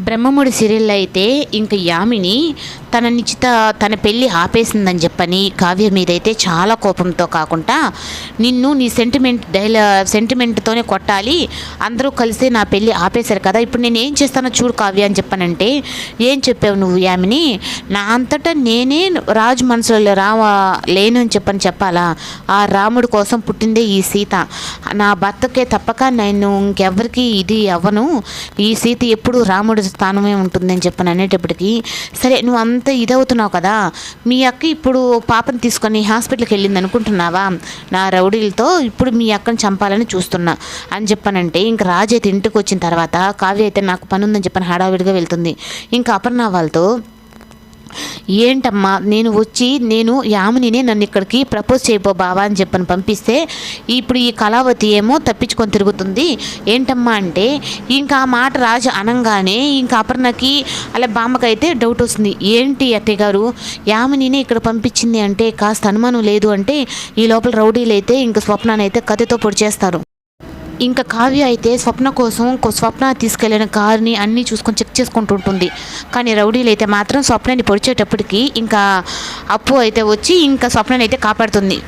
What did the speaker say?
Brahmamudi serial అయితే ఇంకా యామిని తన నిశ్చిత తన పెళ్ళి ఆపేసిందని చెప్పని కావ్య మీద అయితే చాలా కోపంతో కాకుండా నిన్ను నీ సెంటిమెంట్ డైలా సెంటిమెంట్తోనే కొట్టాలి. అందరూ కలిసి నా పెళ్ళి ఆపేశారు కదా. ఇప్పుడు నేను ఏం చేస్తానో చూడు కావ్య అని చెప్పానంటే ఏం చెప్పావు నువ్వు యామిని? నా అంతటా నేనే రాజు మనసులో రావ లేను అని చెప్పని చెప్పాలా? ఆ రాముడి కోసం పుట్టిందే ఈ సీత. నా భర్తకే తప్పక నేను ఇంకెవ్వరికి ఇది అవ్వను. ఈ సీత ఎప్పుడు రాముడు స్థానమే ఉంటుందని చెప్పని అనేటప్పటికీ సరే నువ్వు అంత ఇదవుతున్నావు కదా మీ అక్క ఇప్పుడు పాపని తీసుకొని హాస్పిటల్కి వెళ్ళింది అనుకుంటున్నావా? నా రౌడీలతో ఇప్పుడు మీ అక్కని చంపాలని చూస్తున్నా అని చెప్పానంటే ఇంకా రాజు అయితే ఇంటికి వచ్చిన తర్వాత కావ్య అయితే నాకు పని ఉందని చెప్పని హడావిడిగా వెళ్తుంది. ఇంకా అపర్ణ వాళ్ళతో ఏంటమ్మా నేను వచ్చి నేను యామినినే నన్ను ఇక్కడికి ప్రపోజ్ చేయబో బావా అని చెప్పని పంపిస్తే ఇప్పుడు ఈ కళావతి ఏమో తప్పించుకొని తిరుగుతుంది. ఏంటమ్మా అంటే ఇంకా ఆ మాట రాజు అనగానే ఇంకా అపర్ణకి అలా బామ్మకైతే డౌట్ వస్తుంది. ఏంటి అత్తయ్య గారు యామినినే ఇక్కడ పంపించింది అంటే కాస్త అనుమానం లేదు అంటే ఈ లోపల రౌడీలు అయితే ఇంకా స్వప్నానైతే కథతో పొడి చేస్తారు ఇంకా కావ్య అయితే స్వప్న కోసం స్వప్న తీసుకెళ్ళిన కార్ని అన్నీ చూసుకొని చెక్ చేసుకుంటుంటుంది కానీ రౌడీలు అయితే మాత్రం స్వప్నని పొడిచేటప్పటికి ఇంకా అప్పు అయితే వచ్చి ఇంకా స్వప్నని అయితే కాపాడుతుంది.